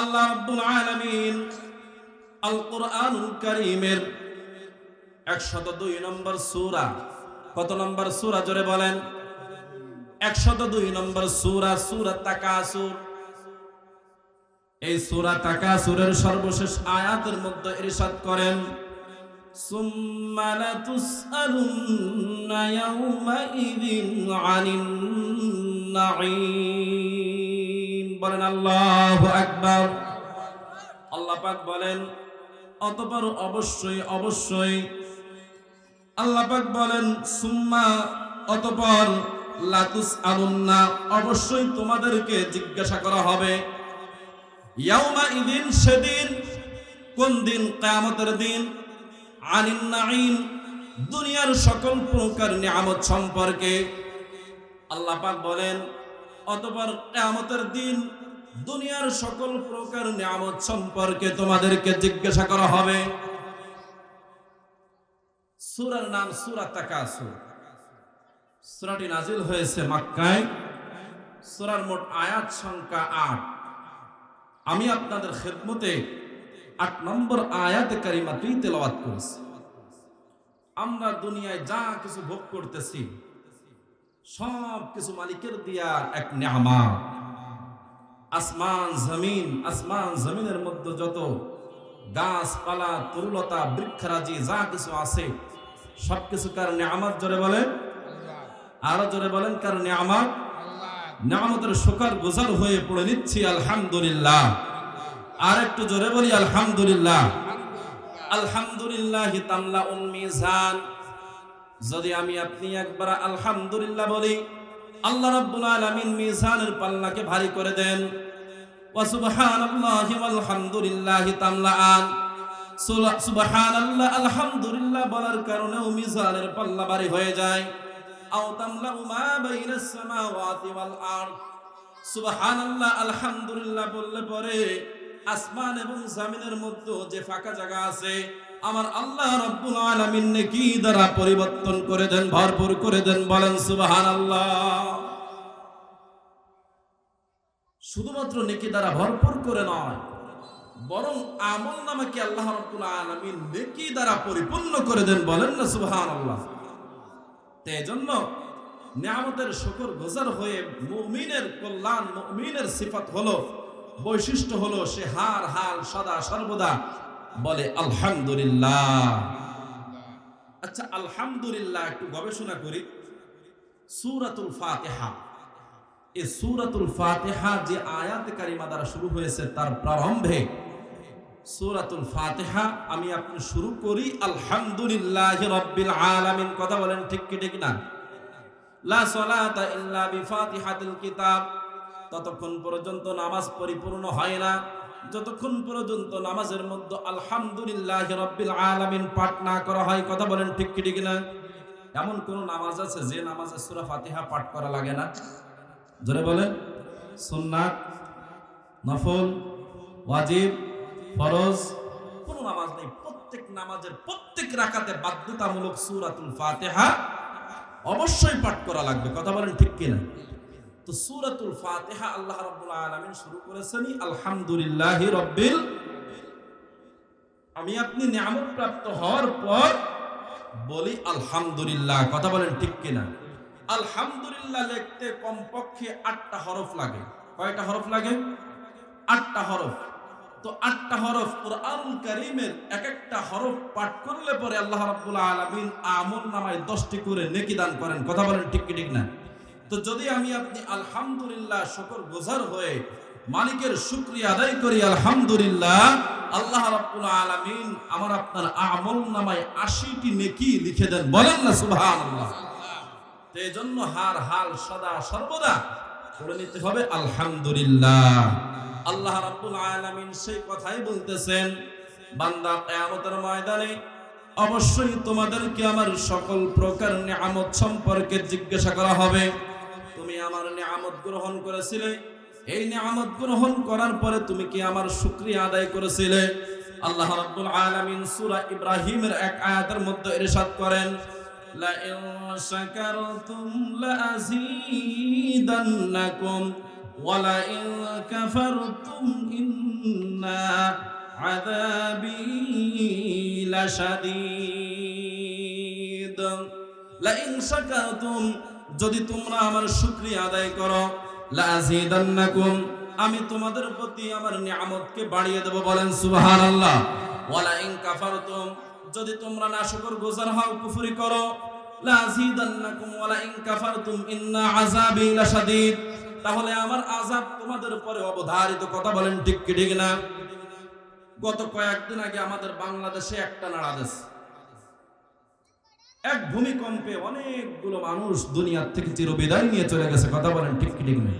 আল্লাহ রাব্বুল আলামিন আল কারীমের 102 নম্বর সূরা। কত নম্বর সূরা? জোরে বলেন। 102 নম্বর সূরা সূরা তাকাসুর। এই সূরা তাকাসুরের সর্বশেষ আয়াতের মধ্যে ইরশাদ করেন, সুম্মা লাতুসআলুন্না ইয়াউমাইযিন আনিন নাঈম। বলেন, আল্লাহু আকবার। আল্লাহ পাক বলেন, অতঃপর অবশ্যই অবশ্যই। আল্লাহ পাক বলেন, সুম্মা অতঃপর লাতুস আলুন্না অবশ্যই তোমাদেরকে জিজ্ঞাসা করা হবে, ইয়াউমা ইদিন সেদিন কোন দিন কিয়ামতের দিন? আনিন নাঈম, দুনিয়ার সকল প্রকার নিয়ামত সম্পর্কে। আল্লাহ পাক বলেন, অতঃপর কিয়ামতের দিন দুনিয়ার সকল প্রকার নিয়ামত সম্পর্কে তোমাদেরকে জিজ্ঞাসা করা হবে। সুরার নাম সূরা তাকাসুর। সুরাটি নাজিল হয়েছে মাক্কায়। সুরার মোট আয়াত সংখ্যা আট। আমি আপনাদের খেদমতে আট নম্বর আয়াতে কারিমাটি তেলাওয়াত করেছি। আমরা দুনিয়ায় যা কিছু ভোগ করতেছি, সব কিছু মালিকের দিয়া এক নেহামা আসমান, জমিন, আসমান, জমিনের মধ্যে যত গাছপালা, তরুলতা, বৃক্ষরাজি, যা কিছু আছে সব কিছু কার নেয়ামত জোরে বলেন? আরও জোরে বলেন কারণে আমার নেয়ামতের শোকার গোজার হয়ে পড়ে নিচ্ছি, আলহামদুলিল্লাহ। আর একটু জোরে বলি, আলহামদুলিল্লাহ। আলহামদুলিল্লাহ তামলা উল মিজান। যদি আমি আপনি একবার আলহামদুলিল্লাহ বলি আল্লাহ রাব্বুল আলামিন মিজানের পাল্লাকে ভারী করে দেন। ওয়া সুবহানাল্লাহি ওয়াল হামদুলিল্লাহি তামলাআন। সুবহানাল্লাহ, আলহামদুলিল্লাহ বলার কারণেও মিজানের পাল্লা ভারী হয়ে যায়। আও তামলাউ মা বাইনাস সামাওয়াতি ওয়াল আরদ। সুবহানাল্লাহ, আলহামদুলিল্লাহ বললে পরে আসমান এবং জমিনের মধ্যে যে ফাঁকা জায়গা আছে আমার আল্লাহ রব্বুল আলামিন নেকি দ্বারা পরিবর্তন করে দেন, ভরপুর করে দেন, বলেন সুবহানাল্লাহ। শুধুমাত্র নেকি দ্বারা ভরপুর করে নয়, বরং আমল নামাকে আল্লাহ রব্বুল আলামিন নেকি দ্বারা পরিপূর্ণ করে দেন, বলেন না সুবহানাল্লাহ। জন্য নিয়ামতের শুকর গোজার হয়ে মুমিনের কল্যাণ, মুমিনের সিফাত হলো, বৈশিষ্ট্য হলো সে হার হাল সদা সর্বদা বলে, আলহামদুলিল্লাহ। আচ্ছা আলহামদুলিল্লাহ একটু গবেষণা করি। সুরাতুল ফাতেহা। এই সুরাতুল ফাতিহা যে আয়াত কারিমা দ্বারা শুরু হয়েছে, তার প্রারম্ভে সুরাতুল ফাতেহা আমি আপনি শুরু করি, আলহামদুলিল্লাহ রব্বিল আলামিন। কথা বলেন ঠিক কি, ঠিক না? লা সালাতা ইল্লা বিফাতিহাতিল কিতাব। ততক্ষণ পর্যন্ত নামাজ পরিপূর্ণ হয় না। যতক্ষণ পর্যন্ত নামাজের মধ্যে আলহামদুলিল্লাহ রব্বিল আলামিন পাঠ না করা হয়, কথা বলেন ঠিক কি, ঠিক না? এমন কোন নামাজ আছে যে নামাজে সূরা ফাতিহা পাঠ করা লাগে না? জোরে বলেন। সুন্নাত, নফল, ওয়াজিব, ফরজ, কোন নামাজ নেই। প্রত্যেক নামাজের প্রত্যেক রাকাতে বাধ্যতামূলক সূরাতুল ফাতিহা অবশ্যই পাঠ করা লাগবে, কথা বলেন ঠিক কিনা তো সূরাতুল ফাতিহা আল্লাহ রাব্বুল আলামিন শুরু করেছেন আলহামদুলিল্লাহ রাব্বিল আমি আপনি নিয়ামত প্রাপ্ত হওয়ার পর বলি, আলহামদুলিল্লাহ। কথা বলেন ঠিক কিনা? আলহামদুলিল্লাহ লিখতে কমপক্ষে আটটা হরফ লাগে। কয়টা হরফ লাগে? আটটা হরফ। তো আটটা হরফ কোরআনুল কারীমের এক একটা হরফ পাঠ করলে পরে আল্লাহ রাব্বুল আলামিন আমল নামায় 10টি করে নেকি দান করেন। কথা বলেন ঠিক কি ঠিক না? তো যদি আমি আপনি আলহামদুলিল্লাহ শুকর গুজার হয়ে মালিকের শুক্রিয়া আদায় করি, আলহামদুলিল্লাহ, আল্লাহ রাব্বুল আলামিন আমার আপনার আমল নামায় 80টি নেকি লিখে দেন। বলেন না, সুবহানাল্লাহ। তো এই জন্য হার হাল সদা সর্বদা পড়ে নিতে হবে, আলহামদুলিল্লাহ। আল্লাহ রাব্বুল আলামিন সেই কথাই বলতেছেন, বান্দা কিয়ামতের ময়দানে অবশ্যই তোমাদেরকে আমার সকল প্রকার নিয়ামত সম্পর্কে জিজ্ঞাসা করা হবে। তুমি আমার নিয়ামত গ্রহণ করেছিলে। এই নিয়ামত গ্রহণ করার পরে তুমি কি আমার শুক্রিয়া আদায় করেছিলে? আল্লাহ রাব্বুল আলামিন সূরা ইব্রাহিমের এক আয়াতের মধ্যে ইরশাদ করেন লা ইন শাকারতুম লা আযীদান্নাকুম ওয়া লা ইন কাফারতুম ইন্না আযাবি লাশাদীদ। লা ইন শাকারতুম যদি তোমরা আমার শুক্রিয়া আদায় করো লাযিদান্নাকুম আমি তোমাদের প্রতি আমার নিয়ামতকে বাড়িয়ে দেব বলেন সুবহানাল্লাহ। ওয়ালা ইন কাফারতুম, যদি তোমরা নাশকর গোজার হও, কুফরি করো লাযিদান্নাকুম ওয়ালা ইন কাফারতুম, ইন্না আযাবি লাশাদীদ। তাহলে আমার আযাব তোমাদের উপরে অবধারিত, কথা বলেন ঠিক কি ঠিক না? গত কয়েকদিন আগে আমাদের বাংলাদেশে একটা নাড়া দেশ এক ভূমিকম্পে অনেকগুলো মানুষ দুনিয়ার থেকে চিরবিদায় নিয়ে চলে গেছে, কথা বলেন ঠিক ঠিক নেই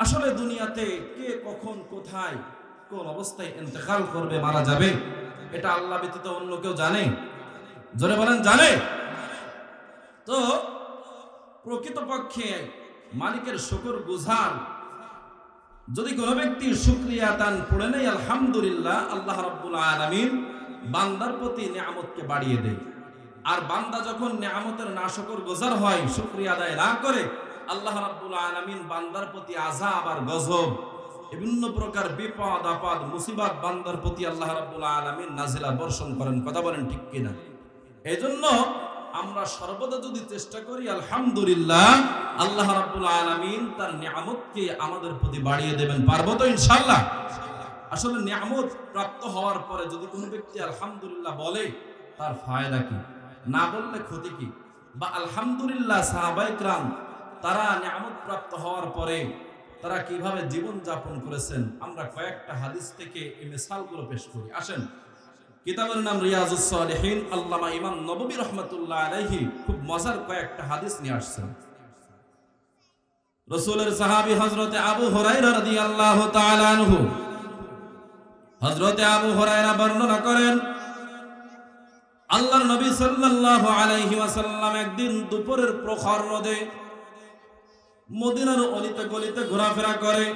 আসলে দুনিয়াতে কে কখন, কোথায়, কোন অবস্থায় ইন্তেকাল করবে, মারা যাবে, এটা আল্লাহ ব্যতীত অন্য কেউ জানে? জোরে বলেন, জানে? তো প্রকৃতপক্ষে মালিকের শুকর গুজার, যদি কোনো ব্যক্তি শুক্রিয়া দান পড়ে নেই, আলহামদুলিল্লাহ, আল্লাহ রাব্বুল আলামিন বান্দার প্রতি নিয়ামতকে বাড়িয়ে দেয়। আর বান্দা যখন নিয়ামতের নাশকর গোজার হয়, শুক্রিয়া আদায় না করে, আল্লাহ রাব্বুল আলামিন বান্দার প্রতি আযাব আর গজব, বিভিন্ন প্রকার বিপদ, আপদ, মুসিবত বান্দার প্রতি আল্লাহ রাব্বুল আলামিন নাজিলা বর্ষণ করেন। কথা বলেন ঠিক কিনা? এই জন্য আমরা সর্বদা যদি চেষ্টা করি, আলহামদুলিল্লাহ, আল্লাহ রাব্বুল আলামিন তার নিয়ামতকে আমাদের প্রতি বাড়িয়ে দেবেন। পারব তো ইনশাআল্লাহ? আসলে নিয়ামত প্রাপ্ত হওয়ার পরে যদি কোনো ব্যক্তি আলহামদুলিল্লাহ বলে, তার ফায়দা কি? না বললে ক্ষতি কি? বা আলহামদুলিল্লাহ সাহাবাইকরাম তারা নিয়ামত প্রাপ্ত হওয়ার পরে তারা কীভাবে জীবন যাপন করেছেন? আমরা কয়েকটা হাদিস থেকে এই মিসালগুলো পেশ করি। আসেন। কিতাবের নাম রিয়াজুস সালিহিন, আল্লামা ইমাম নববী রহমাতুল্লাহ আলাইহি খুব মজার কয়েকটা হাদিস নিয়ে আসছেন। রসুলের সাহাবী হজরতে আবু হুরায়রা রাদিয়াল্লাহু তাআলা আনহু, হযরতে আবু হুরায়রা বর্ণনা করেন আল্লাহর নবী সাল্লাল্লাহু আলাইহি ওয়াসাল্লাম একদিন দুপুরের প্রখর রোদে মদিনার অলিতে গলিতে ঘোরাফেরা করে।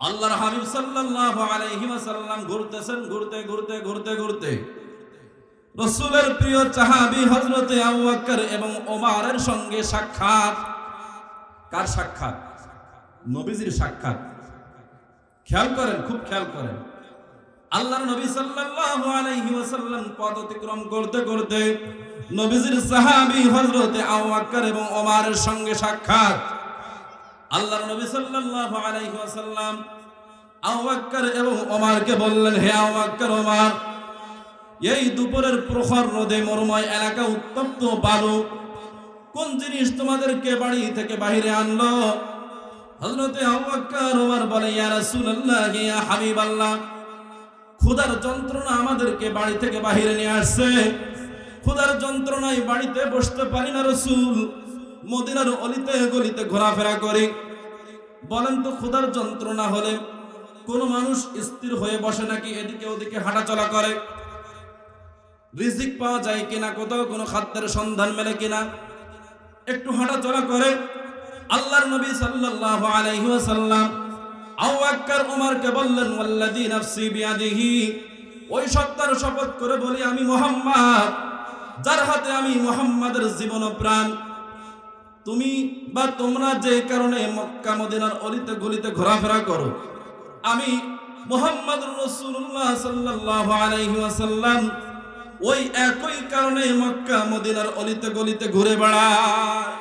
আল্লাহর হাবিব সাল্লাল্লাহু আলাইহি ওয়াসাল্লাম ঘুরতেছেন, ঘুরতে ঘুরতে ঘুরতে ঘুরতে। রসূলের প্রিয় সাহাবী হযরতে আবু বকর এবং ওমরের সঙ্গে সাক্ষাৎ। কার সাক্ষাৎ? নবীজির সাক্ষাৎ। খেয়াল করেন, খুব খেয়াল করেন। আল্লাহর নবী সাল্লাল্লাহু আলাইহি ওয়াসাল্লাম পথ অতিক্রম করতে করতে নবীজির সাহাবী হযরতে আবু বকর এবং ওমরের সঙ্গে সাক্ষাৎ। আল্লাহর নবী সাল্লাল্লাহু আলাইহি ওয়াসাল্লাম আবু বকর এবং ওমরকে বললেন, হে আবু বকর, ওমর, এই দুপুরের প্রখর রোদে মরুময় এলাকা উত্তপ্ত বালু, কোন জিনিস তোমাদেরকে বাড়ি থেকে বাইরে আনলো? হযরতে আবু বকর ওমর বলে, ইয়া রাসূলুল্লাহ, ইয়া হাবিবাল্লাহ ক্ষুধার যন্ত্রণা আমাদেরকে বাড়ি থেকে বাহিরে নিয়ে আসছে। ক্ষুধার যন্ত্রণায় বাড়িতে বসতে পারি না রসুল। মদিনার অলিতে গলিতে ঘোরাফেরা করি। বলেন তো ক্ষুধার যন্ত্রণা হলে কোন মানুষ স্থির হয়ে বসে নাকি এদিকে ওদিকে হাঁটাচলা করে? রিজিক পাওয়া যায় কিনা, কোথাও কোনো খাদ্যের সন্ধান মেলে কিনা? একটু হাঁটাচলা করে। আল্লাহর নবী সাল্লাল্লাহু আলাইহি আবু বকর ওমরকে বললেন, ওয়াল্লাযী নাফসি বিয়াদিহি। ওই শপথ করে আমি যার হাতে আমি প্রাণ। তুমি বা তোমরা যে কারণে অলিতে গলিতে ঘোরাফেরা করো, আমি মুহাম্মদ ওয়াসাল্লাম ওই একই কারণে মক্কা, মদিনার অলিতে গলিতে ঘুরে বেড়ায়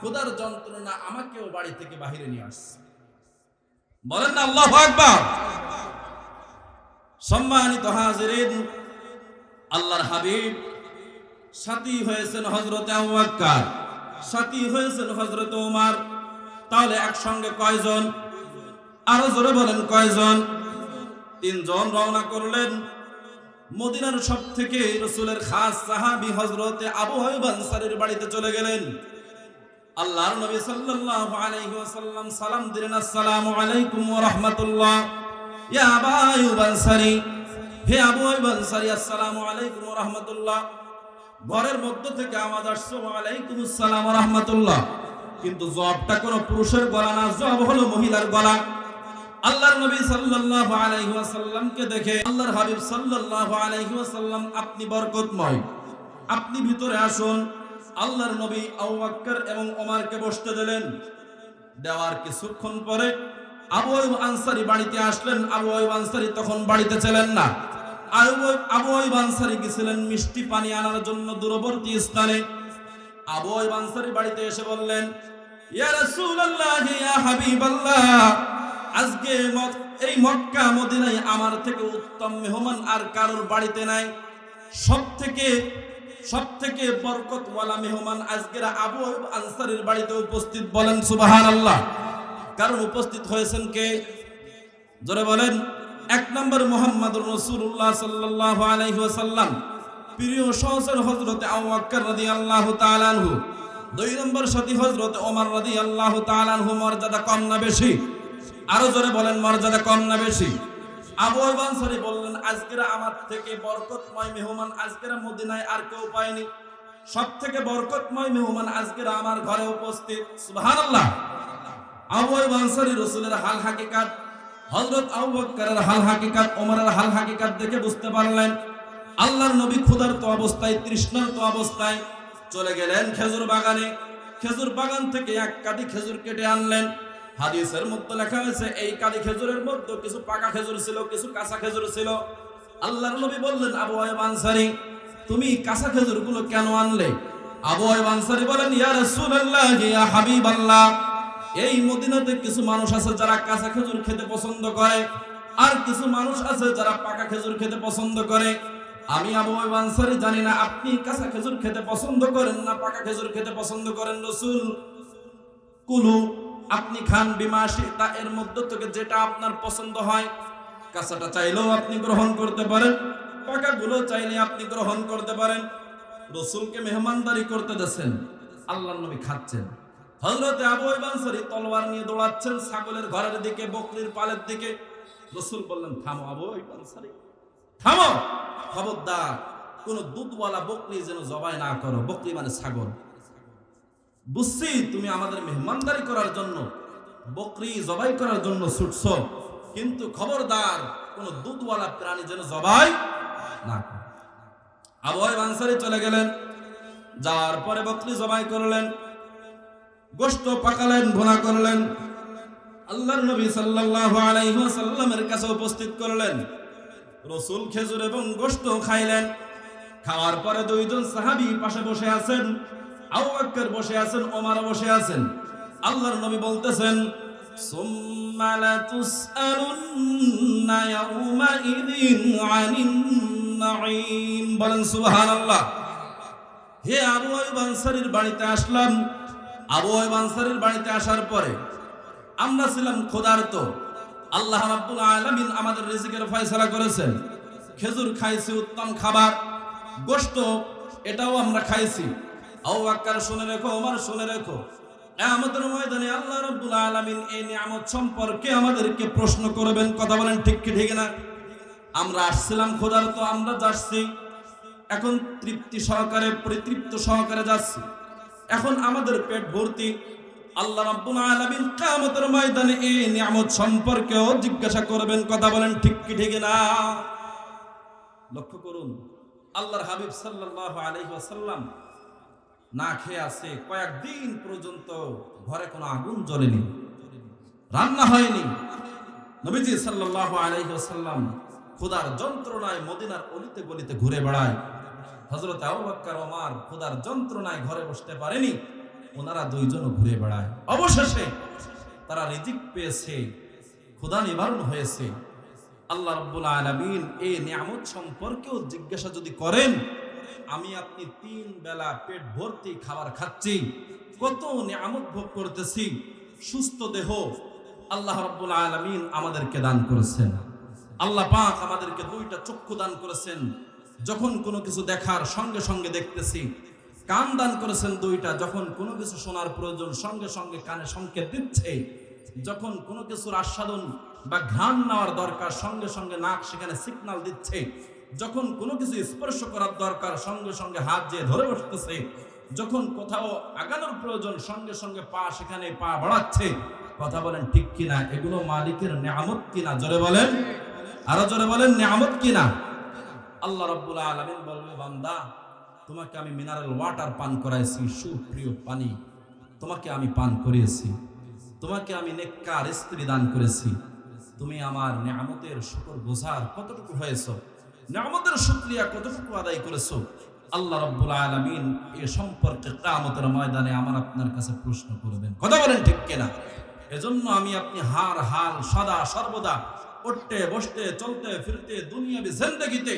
খোদার যন্ত্রণা আমাকেও বাড়ি থেকে বাহিরে নিয়ে আসছে। বলেন আল্লাহ আকবার। সম্মানিত হাজিরিন, আল্লাহর হাবিব সাথী হয়েছেন হজরত আবু বকর, সাথী হয়েছেন হজরত ওমর তাহলে একসঙ্গে কয়জন? আরও জোরে বলেন, কয়জন? তিনজন রওনা করলেন। মদিনার সব থেকে রসুলের খাস সাহাবি হজরতে আবু হাইব আনসারীর বাড়িতে চলে গেলেন। আল্লাহর নবী সাল্লাল্লাহু আলাইহি ওয়াসাল্লাম সালাম দিলেন, আসসালামু আলাইকুম ওয়া রাহমাতুল্লাহ। ইয়া আবা আইয়ুব আনসারী, হে আবু আইয়ুব আনসারী, আসসালামু আলাইকুম ওয়া রাহমাতুল্লাহ। ঘরের মধ্য থেকে আওয়াজ আসছে, ওয়া আলাইকুম আসসালাম ওয়া রাহমাতুল্লাহ। কিন্তু জবাবটা কোনো পুরুষের গলা না, জবাব হলো মহিলার গলা। আল্লাহর নবী সাল্লাল্লাহু আলাইহি ওয়াসাল্লামকে দেখে, আল্লাহর হাবিব সাল্লাল্লাহু আলাইহি ওয়াসাল্লাম, আপনি বরকতময়। আপনি ভিতরে আসুন। আল্লাহর নবী আবু বকর এবং ওমরকে বসতে দিলেন। দেওয়ার কিছুক্ষণ পরে আবু আইব আনসারি বাড়িতে আসলেন। আবু আইব আনসারি তখন বাড়িতে ছিলেন না। আবু আইব- আনসারি গেছিলেন মিষ্টি পানি আনার জন্য দূরবর্তী স্থানে। আবু আইব আনসারি বাড়িতে এসে বললেন, ইয়া রাসূলুল্লাহ, ইয়া হাবিবাল্লাহ, আজকে এই মক্কা মদিনায় আমার থেকে উত্তম মেহমান আর কারোর বাড়িতে নাই। সব থেকে সব থেকে বরকতওয়ালা মেহমান আজকের আবু আইব আনসারির বাড়িতে উপস্থিত বলেন, সুবহানাল্লাহ। কারণ উপস্থিত হয়েছেন কে? জোরে বলেন, এক নম্বর মোহাম্মদুর রসুল্লাহ সাল্লাহ আলাইহি ওয়াসাল্লাম, প্রিয় সহসর হজরতে আবু বকর রাদিয়াল্লাহু তাআলা আনহু। দুই নম্বর সাথী হজরত ওমর রাদিয়াল্লাহু তাআলা আনহু মর্যাদা কম না বেশি? আরও জোরে বলেন, মর্যাদা কম না বেশি? আবু আনসারী বললেন, আজকের আমার থেকে বরকতময় মেহমান আজকের মদিনায় আর কেউ পায়নি। সব থেকে বরকতময় মেহমান আজকের আমার ঘরে উপস্থিত। সুবহানাল্লাহ। আবু আনসারী রসুলের হাল হাকিকাত, হযরত আবু বকরের হাল হাকিকাত, ওমরের হাল হাকিকাত দেখে বুঝতে পারলেন, আল্লাহর নবী ক্ষুধার্ত অবস্থায়, তৃষ্ণার্ত অবস্থায় চলে গেলেন খেজুর বাগানে। খেজুর বাগান থেকে এক কাঁদি খেজুর কেটে আনলেন। হাদিসের মধ্যে লেখা হয়েছে, এই কাঁদি খেজুরের মধ্যে কিছু পাকা খেজুর ছিল, কিছু কাঁচা খেজুর ছিল। আল্লাহর নবী বললেন, আবু আইব আনসারী তুমি কাঁচা খেজুরগুলো কেন আনলে? আবু আইব আনসারী বলেন, ইয়া রাসূলুল্লাহ, ইয়া হাবিবাল্লাহ, এই মদিনাতে কিছু মানুষ আছে যারা কাঁচা খেজুর খেতে পছন্দ করে, আর কিছু মানুষ আছে যারা পাকা খেজুর খেতে পছন্দ করে। আমি আবু আইব আনসারী জানি না, আপনি কাঁচা খেজুর খেতে পছন্দ করেন না পাকা খেজুর খেতে পছন্দ করেন? রসুল, কুলু আপনি খান বিমাসি তা এর মধ্য থেকে যেটা আপনার পছন্দ হয়, কাঁচাটা চাইলেও আপনি গ্রহণ করতে পারেন, পাকাগুলো চাইলে আপনি গ্রহণ করতে পারেন। রসুলকে মেহমানদারি করতে দেন আল্লাহ নবী খাচ্ছেন। হজরতে আবু আনসারি তলোয়ার নিয়ে দৌড়াচ্ছেন ছাগলের ঘরের দিকে, বকরির পালের দিকে। রসুল বললেন, থামো আবু আনসারি থামো। খবরদার, কোন দুধওয়ালা বকরি যেন জবাই না করো, বকরি মানে ছাগল। বুঝছি, তুমি আমাদের মেহমানদারি করার জন্য, বকরি জবাই করার জন্য ছুটছ, কিন্তু খবরদার কোন দুধওয়ালা প্রাণী যেন জবাই না করে। আবু আনসারি চলে গেলেন, যাওয়ার পরে বকরি জবাই করলেন, গোশত পাকালেন, ভুনা করলেন। আল্লাহর নবী সাল্লাল্লাহু আলাইহি ওয়াসাল্লামের কাছে উপস্থিত করলেন, রসুল খেজুর এবং গোশত খাইলেন। খাওয়ার পরে দুইজন সাহাবী পাশে বসে আছেন। আবু বকর বসে আছেন, ওমর বসে আছেন। আল্লাহর নবী বলতেছেন, সুম্মা লাতুসআলুন্না ইয়াউমাইযিন আনিন নাঈম। বলেন, সুবহানাল্লাহ। হে আবু আইব আনসারীর বাড়িতে আসলাম। আবু আইব আনসারীর বাড়িতে আসার পরে আমরা ছিলাম ক্ষুধার্ত। আল্লাহ রাব্বুল আলামিন আমাদের রিজিকের ফয়সালা করেছেন। খেজুর খাইছি, উত্তম খাবার, গোশত, এটাও আমরা খাইছি। আবু বকর শুনে রেখো, ওমর শুনে রেখো। আমাদের আল্লাহ এই সম্পর্কে আমাদেরকে প্রশ্ন করবেন, কথা বলেন ঠিক কি না? আমরা আসছিলাম ক্ষুধার্ত আমরা যাচ্ছি। এখন তৃপ্তি সহকারে, পরিতৃপ্ত সহকারে যাচ্ছি। এখন আমাদের পেট ভর্তি। আল্লাহ রাব্বুল আলামিন কিয়ামতের ময়দানে এই নিয়ামত সম্পর্কেও জিজ্ঞাসা করবেন, কথা বলেন ঠিক কি, ঠিক না? লক্ষ্য করুন, আল্লাহর হাবিব সাল্লাল্লাহু আলাইহি না খেয়ে আছে কয়েকদিন পর্যন্ত ঘরে কোনো আগুন জ্বলেনি, রান্না হয়নি। নবীজি সাল্লাল্লাহু আলাইহি ওয়াসাল্লাম খোদার যন্ত্রণায় মদিনার অলিতে গলিতে ঘুরে বেড়ায়। হযরত আবু বকর, ওমর খোদার যন্ত্রণায় ঘরে বসতে পারেনি, ওনারা দুইজনও ঘুরে বেড়ায়। অবশেষে তারা রিজিক পেয়েছে, ক্ষুধা নিবারণ হয়েছে। আল্লাহ রাব্বুল আলামিন এই নিয়ামত সম্পর্কেও জিজ্ঞাসা যদি করেন আমি আপনি তিন বেলা পেট ভর্তি খাবার খাচ্ছি, কত নিয়ামত ভোগ করতেছি, সুস্থ দেহ আল্লাহ রাব্বুল আলামিন আমাদেরকে দান করেছেন। আল্লাহ পাক আমাদেরকে দুইটা চক্ষু দান করেছেন। যখন কোনো কিছু দেখার সঙ্গে সঙ্গে দেখতেছি, কান দান করেছেন দুইটা, যখন কোনো কিছু শোনার প্রয়োজন সঙ্গে সঙ্গে কানে সংকেত দিচ্ছে, যখন কোনো কিছুর আস্বাদন বা ঘ্রাণ নেওয়ার দরকার সঙ্গে সঙ্গে নাক সেখানে সিগনাল দিচ্ছে যখন কোনো কিছু স্পর্শ করার দরকার, সঙ্গে সঙ্গে হাত যে ধরে বসতেছে, যখন কোথাও আগানোর প্রয়োজন, সঙ্গে সঙ্গে পা সেখানে পা বাড়াচ্ছে, কথা বলেন ঠিক কিনা, এগুলো মালিকের নিয়ামত কিনা? জোরে বলেন। আরও জোরে বলেন, নিয়ামত কিনা? আল্লাহ রাব্বুল আলামিন বলবে, বান্দা, তোমাকে আমি মিনারেল ওয়াটার পান করাইছি, সুপ্রিয় পানি। তোমাকে আমি পান করিয়েছি। তোমাকে আমি নেককার স্ত্রী দান করেছি। তুমি আমার নিয়ামতের শুকর গোসার কতটুকু হয়েছ? নিয়ামতের শুক্রিয়া কতটুকু আদায় করেছ? আল্লাহ রব্বুল আলমিন এ সম্পর্কে কামতের ময়দানে আমার আপনার কাছে প্রশ্ন করবেন। কথা বলেন ঠিক কেনা? এজন্য আমি আপনি হার, হাল, সদা, সর্বদা উঠতে, বসতে, চলতে, ফিরতে, দুনিয়াবি জিন্দগিতে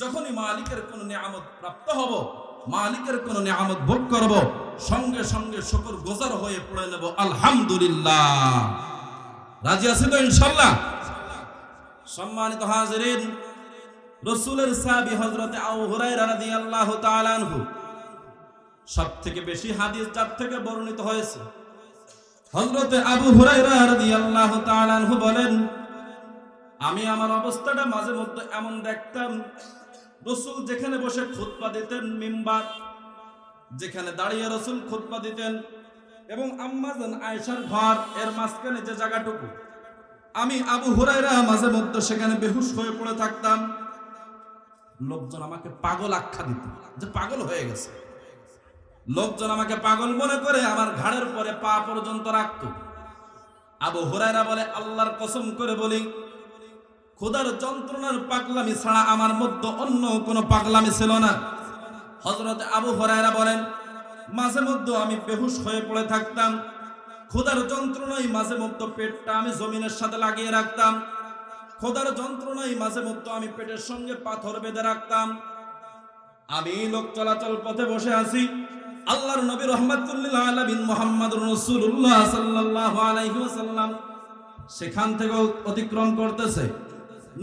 যখনই মালিকের কোন নিয়ামত প্রাপ্ত হব, মালিকের কোন নিয়ামত ভোগ করব, সঙ্গে সঙ্গে শুকর গোজার হয়ে পড়ে নেব। আলহামদুলিল্লাহ। রাজি আছে তো ইনশাল্লাহ সম্মানিত হাজিরিন রসুলের সাহাবি হজরতে তাআলা আনহু সব থেকে বেশি হাদিস যার থেকে বর্ণিত হয়েছে। হজরতে আবু হুরায়রা রাদিয়াল্লাহু তাআলা আনহু বলেন, আমি আমার অবস্থাটা মাঝে মধ্যে এমন দেখতাম, রসুল যেখানে বসে খুতবা দিতেন মিম্বার, যেখানে দাঁড়িয়ে রসুল খুতবা দিতেন এবং আম্মাজান আয়েশার ঘর এর মাঝখানে যে জায়গাটুকু, আমি আবু হুরায়রা মাঝে মধ্যে সেখানে বেহুশ হয়ে পড়ে থাকতাম। লোকজন আমাকে পাগল আখ্যা দিত, যে পাগল হয়ে গেছে। লোকজন আমাকে পাগল মনে করে আমার ঘাড়ের পরে পা পর্যন্ত রাখত। আবু হুরায়রা বলে, আল্লাহর কসম করে বলি খোদার যন্ত্রণার পাগলামি ছাড়া আমার মধ্যে অন্য কোনো পাগলামি ছিল না। হজরত আবু হরায়রা বলেন, মাঝে মধ্যে আমি বেহুশ হয়ে পড়ে থাকতাম। খোদার যন্ত্রণায় মাঝে মধ্যে পেটটা আমি জমিনের সাথে লাগিয়ে রাখতাম। খোদার যন্ত্রণায় মাঝে মধ্যে আমি পেটের সঙ্গে পাথর বেঁধে রাখতাম। আমি লোক চলাচল পথে বসে আছি। আল্লাহর নবী রহমাতুল্লিল আলামিন মুহাম্মদুর রাসূলুল্লাহ সাল্লাল্লাহু আলাইহি ওয়াসাল্লাম সেখান থেকে অতিক্রম করতেছে।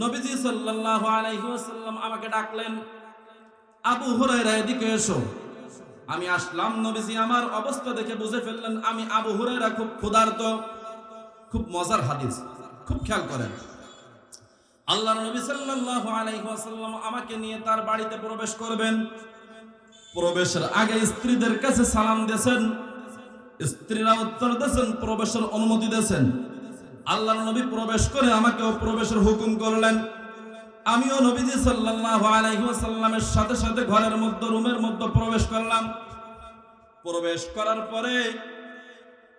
নবীজি সাল্লাল্লাহু আলাইহি ওয়াসাল্লাম আমাকে ডাকলেন, আবু হুরায়রা, এদিকে এসো। আমি আসলাম, নবীজি আমার অবস্থা দেখে বুঝে ফেললেন, আমি আবু হুরায়রা খুব ক্ষুধার্ত। খুব মজার হাদিস, খুব খেয়াল করেন। আল্লাহর নবী সাল্লাল্লাহু আলাইহি ওয়াসাল্লাম আমাকে নিয়ে তার বাড়িতে প্রবেশ করবেন। প্রবেশের আগে স্ত্রীদের কাছে সালাম দিয়েছেন। স্ত্রীরা উত্তর দিয়েছেন, প্রবেশের অনুমতি দিয়েছেন। আল্লাহর নবী প্রবেশ করে আমাকেও প্রবেশের হুকুম করলেন। আমিও নবীজি সাল্লাল্লাহু আলাইহি ওয়াসাল্লামের সাথে সাথে ঘরের মধ্যে, রুমের মধ্যে প্রবেশ করলাম। প্রবেশ করার পরে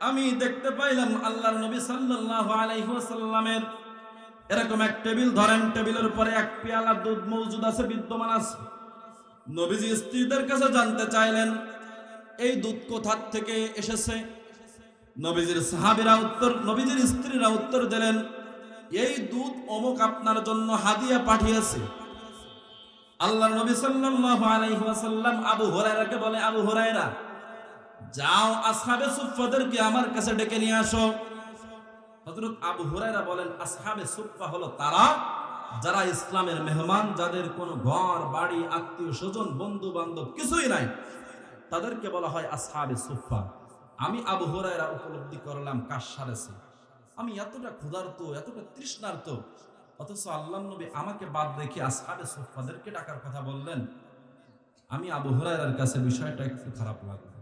আমি দেখতে পাইলাম আল্লাহর নবী সাল্লাল্লাহু আলাইহি ওয়াসাল্লামের এরকম এক টেবিল, ধরেন টেবিলের উপরে এক পেয়ালা দুধ মজুদ আছে, বিদ্যমান আছে। নবীজি স্ত্রীদের কাছে জানতে চাইলেন, এই দুধ কোথার থেকে এসেছে? নবীজির সাহাবিরা উত্তর, নবীজির স্ত্রীরা উত্তর দিলেন, এই দুধ অমুক আপনার জন্য হাদিয়া পাঠিয়েছে। আল্লাহ নবী ওয়াসাল্লাম আবু হুরায়রাকে বলে, আবু হুরায়রা, যাও আসহাবে সুফফাদেরকে আমার কাছে ডেকে নিয়ে আসো। হযরত আবু হুরায়রা বলেন, আসহাবে সুফফা হলো তারা যারা ইসলামের মেহমান, যাদের কোনো ঘর, বাড়ি, আত্মীয় স্বজন বন্ধু বান্ধব কিছুই নাই। তাদেরকে বলা হয় আসহাবে সুফফা। আমি আবু হুরায়রা উপলব্ধি করলাম কাশ সারেছে আমি এতটা ক্ষুধার্ত, এতটা তৃষ্ণার্ত, অথচ আল্লাহ নবী আমাকে বাদ রেখে আসহাবে সুফফাদেরকে ডাকার কথা বললেন। আমি আবু হুরায়রার কাছে বিষয়টা একটু খারাপ লাগল।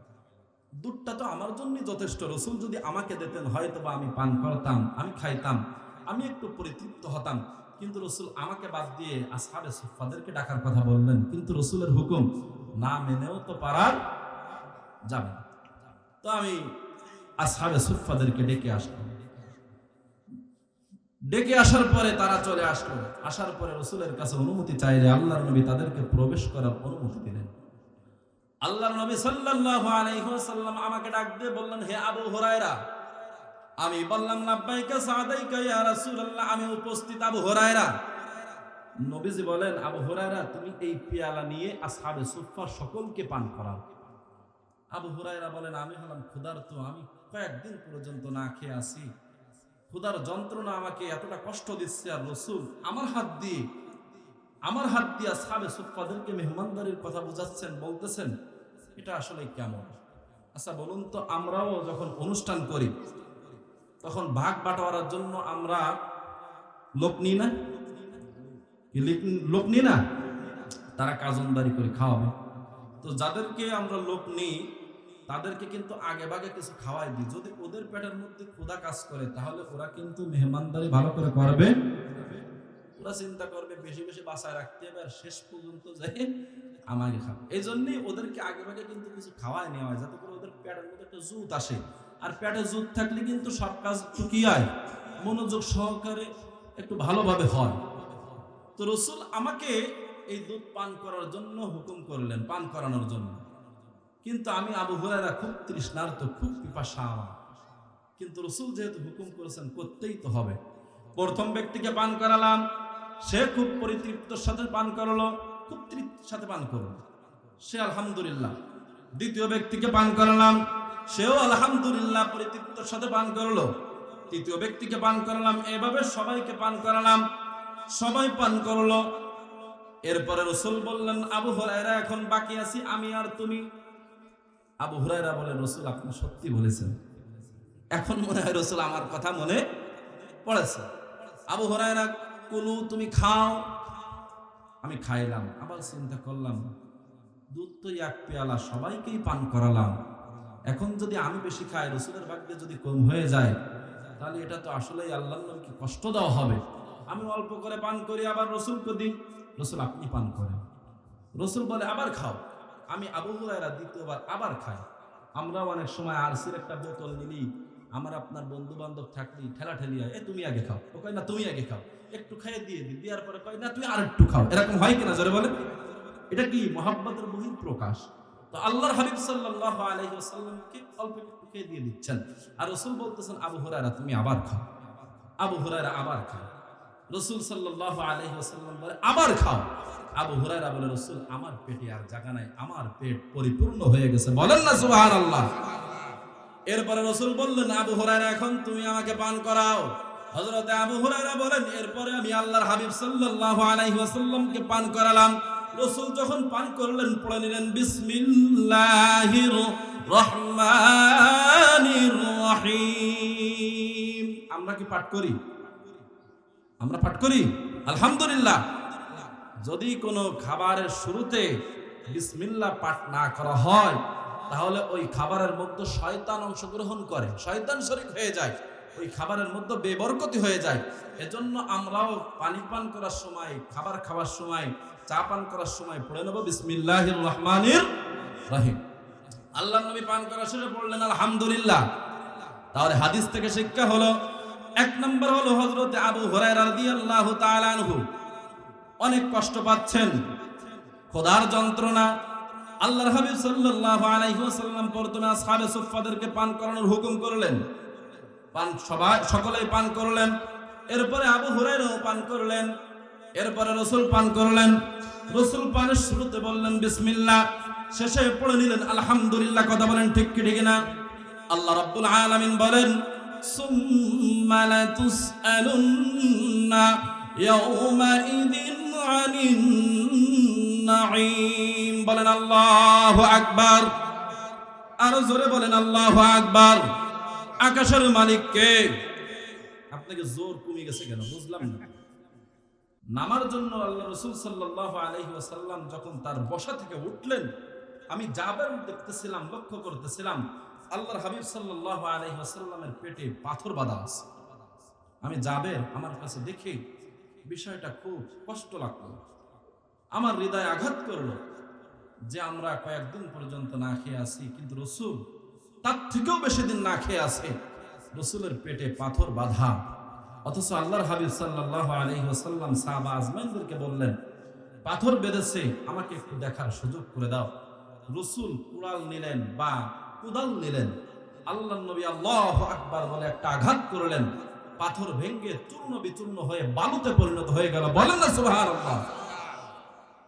দুধটা তো আমার জন্যই যথেষ্ট। রসুল যদি আমাকে দিতেন হয়তো বা আমি পান করতাম, আমি খাইতাম, আমি একটু পরিতৃপ্ত হতাম। কিন্তু রসুল আমাকে বাদ দিয়ে আসহাবে সুফাদেরকে ডাকার কথা বললেন। কিন্তু রসুলের হুকুম, না মেনেও তো পারার যাবে তো আমি আসহাবে সুফাদেরকে ডেকে আসলাম। ডেকে আসার পরে তারা চলে আসলো। আসার পরে রসুলের কাছে অনুমতি চাইলে আল্লাহর নবী তাদেরকে প্রবেশ করার অনুমতি দিলেন। আল্লাহর নবী সাল্লাল্লাহু আলাইহি ওয়াসাল্লাম আমাকে ডাক দিয়ে বললেন, হে আবু হুরায়রা, আমি বললাম, লাব্বাইকা সাদাইকা ইয়া রাসূলুল্লাহ আমি উপস্থিত আবু হুরায়রা। নবীজি বলেন, আবু হুরায়রা, তুমি এই পেয়ালা নিয়ে আসহাবে সুফফার সকলকে পান করাও। আবু হুরায়রা বলেন, আমি হলাম ক্ষুধার্ত, আমি কয়েকদিন পর্যন্ত না খেয়ে আসি। ক্ষুধার যন্ত্রণা আমাকে এতটা কষ্ট দিচ্ছে, আর রসুল আমার হাত দিয়ে, আমার হাত দিয়ে সাবে সুফাদেরকে মেহমানদারির কথা বুঝাচ্ছেন, বলতেছেন এটা আসলে কেমন? আচ্ছা বলুন তো আমরাও যখন অনুষ্ঠান করি, তখন ভাগ বাটোয়ারার জন্য আমরা লোক নিই না? লোক নিই না? তারা কাজনদারি করে খাওয়াবে। তো যাদেরকে আমরা লোক নিই, তাদেরকে কিন্তু আগে ভাগে কিছু খাওয়াই দিই। যদি ওদের পেটের মধ্যে ক্ষুধা কাজ করে, তাহলে ওরা কিন্তু মেহমানদারি ভালো করে করবে। ওরা চিন্তা করবে, বেশি বেশি বাসায় রাখতে হবে, আর শেষ পর্যন্ত যাই আমাকে খাবে। এই জন্যই ওদেরকে আগে ভাগে কিন্তু কিছু খাওয়াই নেওয়া হয়, যাতে করে ওদের পেটের মধ্যে একটা জুত আসে। আর পেটে জুত থাকলে কিন্তু সব কাজ একটু কি হয়, মনোযোগ সহকারে একটু ভালোভাবে হয়। তো রসুল আমাকে এই দুধ পান করার জন্য হুকুম করলেন, পান করানোর জন্য। কিন্তু আমি আবু হুরায়রা খুব তৃষ্ণার্ত, খুব পিপাসা আমার। কিন্তু রসুল যেহেতু হুকুম করেছেন, করতেই তো হবে। প্রথম ব্যক্তিকে পান করালাম, সে খুব পরিতৃপ্তর সাথে পান করল। খুব সাথে পান করল সে আলহামদুলিল্লাহ। দ্বিতীয় ব্যক্তিকে পান করালাম, সেও আলহামদুলিল্লাহ পরিতৃপ্তর সাথে পান করল। তৃতীয় ব্যক্তিকে পান করালাম, এভাবে সবাইকে পান করালাম, সবাই পান করল। এরপরে রসুল বললেন, আবু হরাইরা এখন বাকি আছি, আমি আর তুমি? আবু হুরায়রা বলে, রসুল, আপনি সত্যি বলেছেন। এখন মনে হয় রসুল আমার কথা মনে পড়েছে। আবু হুরায়রা, কুলু, তুমি খাও আমি খাইলাম, আবার চিন্তা করলাম, দুধ তো এক পেয়ালা সবাইকেই পান করালাম। এখন যদি আমি বেশি খাই, রসুলের ভাগ্যে যদি কম হয়ে যায়, তাহলে এটা তো আসলেই আল্লাহ নবীকে কষ্ট দেওয়া হবে? আমি অল্প করে পান করি, আবার রসুলকে দিই। রসুল, আপনি পান করেন। রসুল বলে, আবার খাও। আমি আবু দ্বিতীয়বার আবার খাই। আমরাও অনেক সময় আরসির একটা বোতল নিলি আমার আপনার বন্ধু বান্ধব থাকলি ঠেলা ঠেলি হয়, এ, তুমি আগে খাও। ও কয়, না, তুমি আগে খাও। একটু খাইয়ে দিয়ে দিই, দেওয়ার পরে কয়, না তুই আর একটু খাও। এরকম হয় কিনা, জোরে বলে এটা কি মহাব্বতের বহির প্রকাশ? তো আল্লাহর হাবিব সাল্লাহ আলহি আসাল্লামকে অল্প একটু খেয়ে দিয়ে দিচ্ছেন। আর রসুল বলতেছেন, আবু হুরায়রা, তুমি আবার খাও। আবু হুরায়রা আবার খাও রসুল সাল্লাহ আলহি আসাল্লাম বলে, আবার খাও। আবু হুরায়রা বলে, রসুল, আমার পেটে আর জায়গা নাই, আমার পেট পরিপূর্ণ হয়ে গেছে। বলেন না সুবাহ আল্লাহ এরপরে রসুল বললেন, আবু হুরায়রা, এখন তুমি আমাকে পান করাও। হযরতে আবু হুরায়রা বলেন, এরপরে আমি আল্লাহর হাবিব সাল্লাল্লাহু আলাইহি ওয়াসাল্লামকে পান করালাম। রসুল যখন পান করলেন, পড়ে নিলেন রহিম। আমরা কি পাঠ করি? আমরা পাঠ করি? আলহামদুলিল্লাহ। যদি কোনো খাবারের শুরুতে বিসমিল্লাহ পাঠ না করা হয় তাহলে ওই খাবারের মধ্যে শয়তান অংশগ্রহণ করে। শয়তান শরিক হয়ে যায়, ওই খাবারের মধ্যে বেবরকতি হয়ে যায়। এজন্য আমরাও পানি পান করার সময়, খাবার খাওয়ার সময়, চা পান করার সময় পড়ে নেব বিসমিল্লাহির রহমানির রহিম। আল্লাহ নবী পান করার শেষে পড়লেন, আলহামদুলিল্লাহ। তাহলে হাদিস থেকে শিক্ষা হলো, এক নম্বর হলো হজরত আবু হুরায়রা রাদিয়াল্লাহু তাআলা আনহু। অনেক কষ্ট পাচ্ছেন, খোদার যন্ত্রণা আল্লাহর হাবিব সাল্লাল্লাহু আলাইহি ওয়াসাল্লাম প্রথমে আসহাবে সুফফাদেরকে পান করানোর হুকুম করলেন। পান সবাই, সকলেই পান করলেন। এরপরে আবু হুরায়রাও পান করলেন। এরপরে রসুল পান করলেন। রসুল পানের শুরুতে বললেন, বিসমিল্লাহ। শেষে পড়ে নিলেন, আলহামদুলিল্লাহ। কথা বলেন, ঠিক কি, ঠিক না? আল্লাহ রাব্বুল আলামিন বলেন, সুম্মা লাতুসআলুন্না ইয়াউমাইদিন আনিন নাঈম। বলেন আল্লাহু আকবার। আরও জোরে বলেন আল্লাহু আকবার। আকাশের মালিক কে আপনাকে জোর কমে গেছে কেন? বুঝলাম না। নামার জন্য আল্লাহ রসুল সাল্লাহ আলহি যখন তার বসা থেকে উঠলেন, আমি যাবেন দেখতেছিলাম, লক্ষ্য করতেছিলাম, আল্লাহর হাবিব সাল্লাহ আলহি ওয়াসাল্লামের পেটে পাথর বাঁধা আছে। আমি যাবে আমার কাছে দেখে বিষয়টা খুব কষ্ট লাগল। আমার হৃদয় আঘাত করল। যে আমরা কয়েকদিন পর্যন্ত না খেয়ে আছি, কিন্তু রসুল তার থেকেও বেশি দিন না খেয়ে আছে। রসুলের পেটে পাথর বাধা। অথচ আল্লাহর হাবিব সাল্লাহ আলহি ওসাল্লাম সাহাবা আজমাইনদেরকে বললেন, পাথর বেঁধেছে, আমাকে একটু দেখার সুযোগ করে দাও। রসুল কুড়াল নিলেন বা কুদাল নিলেন। আল্লাহ নবী আল্লাহ আকবার বলে একটা আঘাত করলেন। পাথর ভেঙ্গে চূর্ণ বিচূর্ণ হয়ে বালুতে পরিণত হয়ে গেল। বলেন না সুবাহ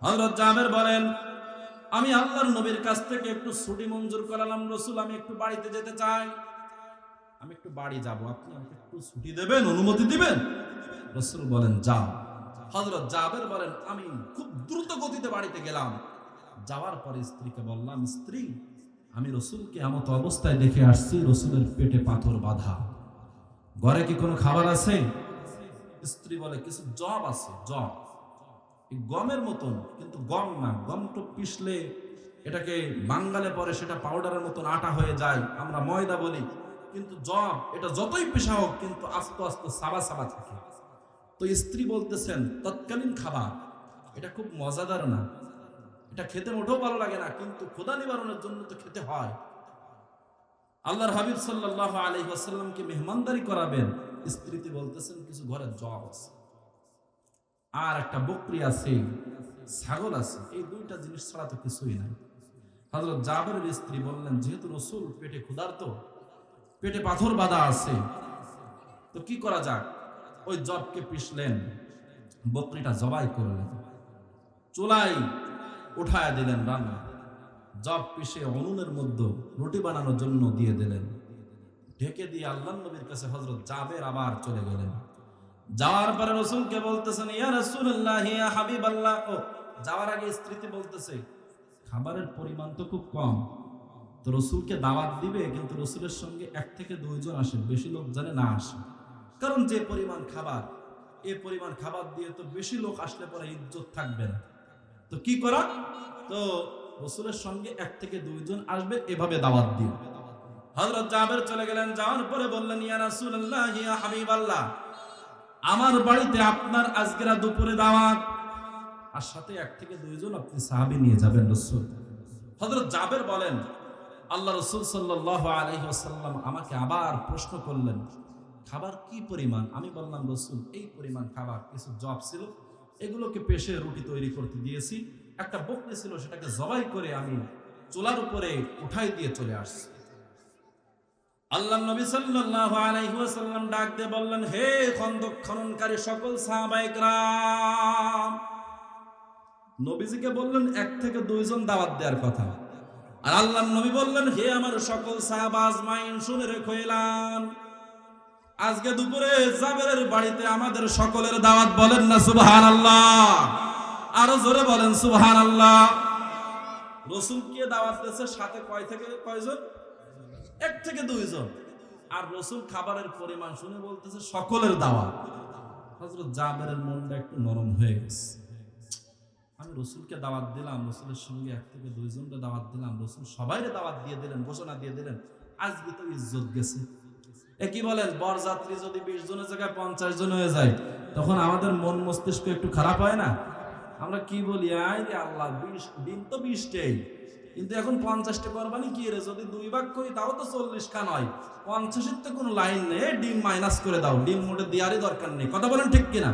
হজরত জামের বলেন আমি আল্লাহর নবীর কাছ থেকে একটু ছুটি মঞ্জুর করালাম, রসুল, আমি একটু বাড়িতে যেতে চাই। আমি একটু বাড়ি যাব, আপনি আমাকে একটু ছুটি দেবেন, অনুমতি দিবেন? রসুল বলেন, যাও। হজরত জাবের বলেন, আমি খুব দ্রুত গতিতে বাড়িতে গেলাম। যাওয়ার পরে স্ত্রীকে বললাম, স্ত্রী, আমি রসুলকে এমত অবস্থায় দেখে আসছি, রসুলের পেটে পাথর বাঁধা। ঘরে কি কোনো খাবার আছে? স্ত্রী বলে, কিছু জব আছে জব গমের মতন, কিন্তু গম না। গমটা পিষলে এটাকে বাঙ্গালে পরে সেটা পাউডারের মতন আটা হয়ে যায়, আমরা ময়দা বলি। কিন্তু জব এটা যতই পেশা হোক, কিন্তু আস্তে আস্তে সাবা সাবা থাকে। তো স্ত্রী বলতেছেন, তৎকালীন খাবার, এটা খুব মজাদার না। এটা খেতে মোটেও ভালো লাগে না, কিন্তু ক্ষুধা নিবারণের জন্য তো খেতে হয়। আল্লাহর হাবিব সাল্লাহ আলহি মেহমানদারি করাবেন। স্ত্রীতে বলতেছেন, কিছু ঘরে জব আছে। আর একটা বকরি আছে, ছাগল আছে, এই দুইটা জিনিস ছাড়া তো কিছুই নাই। হজরত জাবেরের স্ত্রী বললেন, যেহেতু রসুল পেটে ক্ষুধার্ত, পেটে পাথর বাঁধা আছে, তো কি করা যাক? ওই জবকে পিষলেন, বকরিটা জবাই করলেন, চুলাই উঠায় দিলেন রান্না। জব পিষে অনুনের মধ্যে রুটি বানানোর জন্য দিয়ে দিলেন। ঢেকে দিয়ে আল্লাহ নবীর কাছে হজরত জাবের আবার চলে গেলেন। যাওয়ার পরে রসুলকে বলতেছেন, ইয়া রাসূলুল্লাহ, ইয়া হাবিবাল্লাহ। ও, যাওয়ার আগে স্ত্রীতে বলতেছে, খাবারের পরিমাণ তো খুব কম। তো রসুলকে দাওয়াত দিবে, কিন্তু রসুলের সঙ্গে এক থেকে দুইজন আসে, বেশি লোক জানে না আসে। কারণ যে পরিমাণ খাবার, এ পরিমাণ খাবার দিয়ে তো বেশি লোক আসলে পরে ইজ্জত থাকবে না। তো কি করা? তো রসুলের সঙ্গে এক থেকে দুইজন আসবে, এভাবে দাওয়াত দিয়ে। হযরত জাবের চলে গেলেন, যাওয়ার পরে বললেন, ইয়া রাসূলুল্লাহ, ইয়া হাবিবাল্লাহ। আমার বাড়িতে আপনার আজকের দুপুরে দাওয়াত। আর সাথে এক থেকে দুইজন আপনি সাহাবী নিয়ে যাবেন রসুল। হযরত জাবের বলেন, আল্লাহ রসুল সাল্লাল্লাহু আলাইহি ওয়াসাল্লাম আমাকে আবার প্রশ্ন করলেন, খাবার কি পরিমাণ? আমি বললাম, রসুল, এই পরিমাণ খাবার, কিছু জব ছিল, এগুলোকে পেশে রুটি তৈরি করতে দিয়েছি। একটা বকরি ছিল, সেটাকে জবাই করে আমি চুলার উপরে উঠাই দিয়ে চলে আসছি। আল্লাহ নবী সাল্লাল্লাহু আলাইহি ওয়াসাল্লাম ডাক দিয়ে বললেন হে খন্দক খননকারী সকল সাহাবায়ে کرام নবীজিকে বললেন এক থেকে দুইজন দাওয়াত দেওয়ার কথা আর আল্লাহ নবী বললেন হে আমার সকল সাহাবা আজমাইন শুনে রেখো এলান আজকে দুপুরে জাবেরের বাড়িতে আমাদের সকলের দাওয়াত বলেন না সুবহান আল্লাহ আরো জোরে বলেন সুবহান আল্লাহ রসুল কে দাওয়াত দিয়েছে সাথে কয় থেকে কয়জন এক থেকে দুইজন। আর রসুল খাবারের পরিমাণ শুনে বলতেছে, সকলের দাওয়াত। হজরত জাবেরের মনটা একটু নরম হয়ে গেছে। আমি রসুলকে দাওয়াত দিলাম, রসুলের সঙ্গে এক থেকে দুইজনকে দাওয়াত দিলাম, রসুল সবাইরে দাওয়াত দিয়ে দিলেন, ঘোষণা দিয়ে দিলেন আজকে তো ইজ্জত গেছে। এ কি বলেন বরযাত্রী যদি বিশ জনের জায়গায় পঞ্চাশ জন হয়ে যায়, তখন আমাদের মন মস্তিষ্ক একটু খারাপ হয় না? আমরা কি বলি রে আল্লাহ, বিশ, দিন তো বিশটাই। কিন্তু এখন পঞ্চাশটা করবানি কি রে? যদি দুই ভাগ করি, তাও তো চল্লিশ খান হয় পঞ্চাশের তো কোনো লাইন নেই। ডিম মাইনাস করে দাও। ডিম মোটে দেওয়ারই দরকার নেই। কথা বলেন ঠিক কিনা?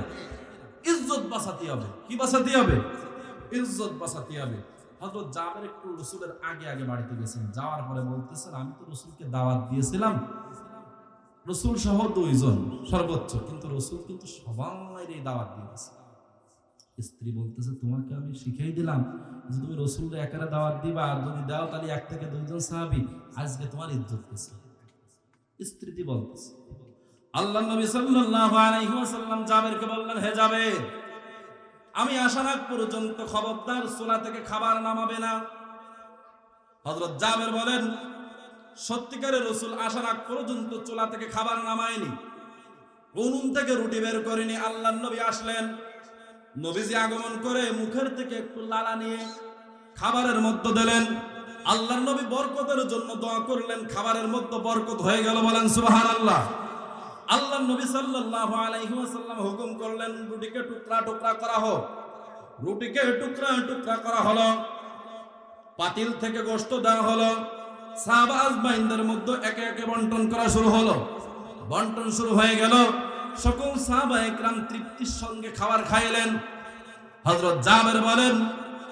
ইজ্জত বাঁচাতে হবে। কি বাঁচাতে হবে? ইজ্জত বাঁচাতে হবে। হয়তো একটু রসুলের আগে আগে বাড়িতে গেছেন। যাওয়ার পরে বলতেছেন, আমি তো রসুলকে দাওয়াত দিয়েছিলাম। রসুল সহ দুইজন সর্বোচ্চ। কিন্তু রসুল কিন্তু সবাই দাওয়াত দিয়েছে স্ত্রী বলতেছে, তোমাকে আমি শিখাই দিলাম যে তুমি রসুলকে একারে দাওয়াত দিবা, আর যদি দাও তাহলে এক থেকে দুইজন সাহাবি আজকে তোমার ইজ্জত গেছে স্ত্রীটি বলতেছে আল্লাহ নবী সাল্লাল্লাহু আলাইহি ওয়াসাল্লাম জাবেরকে বললেন, হে জাবের, আমি আসার আগ পর্যন্ত খবরদার সোলা থেকে খাবার নামাবে না। হযরত জাবের বলেন, সত্যিকারের রসুল আসার আগ পর্যন্ত চুলা থেকে খাবার নামায়নি, উনুন থেকে রুটি বের করেনি। আল্লাহ নবী আসলেন নবীজি আগমন করে মুখের থেকে একটু লালা নিয়ে খাবারের মধ্যে দিলেন। আল্লাহ নবী বরকতের জন্য দোয়া করলেন, খাবারের মধ্যে বরকত হয়ে গেল বলেন সুবাহান আল্লাহ আল্লাহ নবী সাল্লাল্লাহু আলাইহি ওয়াসাল্লাম হুকুম করলেন, রুটিকে টুকরা টুকরা করা হোক। রুটিকে টুকরা টুকরা করা হলো, পাতিল থেকে গোশত দেওয়া হলো, সাহাবা আজমাইনদের মধ্যে একে একে বন্টন করা শুরু হলো। বন্টন শুরু হয়ে গেল। সকল সাহাবা একরাম তৃপ্তির সঙ্গে খাবার খাইলেন। হযরত জাবের বলেন,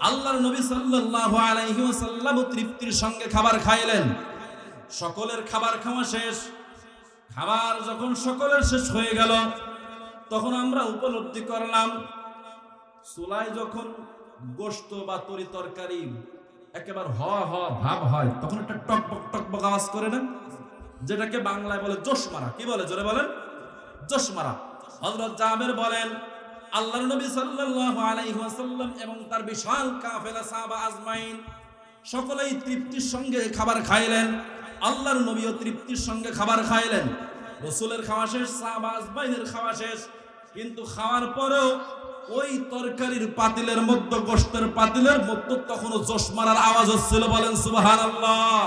আল্লাহর নবী সাল্লাল্লাহু আলাইহি ওয়াসাল্লাম তৃপ্তির সঙ্গে খাবার খাইলেন। সকলের খাবার খাওয়া শেষ। খাবার যখন সকলের শেষ হয়ে গেল, তখন আমরা উপলব্ধি করলাম, চুলায় যখন গোশত বা তরি তরকারি একেবারে হ হ ভাব হয়, তখন একটা টকবক টকবক আওয়াজ করে না, যেটাকে বাংলায় বলে জোশ মারা। কি বলে? জোরে বলেন। জোশ মারা জাবের বলেন, আল্লাহর নবী এবং তার বিশাল কাফেলা আজমাইন সকলেই তৃপ্তির সঙ্গে খাবার খাইলেন। আল্লাহর নবীও তৃপ্তির সঙ্গে খাবার খাইলেন। রসুলের খাওয়া শেষ, সাহাবা আজমাইনের খাওয়া শেষ। কিন্তু খাওয়ার পরেও ওই তরকারির পাতিলের মধ্যে গোস্তের পাতিলের মধ্যে তখনও জোশ মারার আওয়াজ হচ্ছিল বলেন, সুবহানাল্লাহ।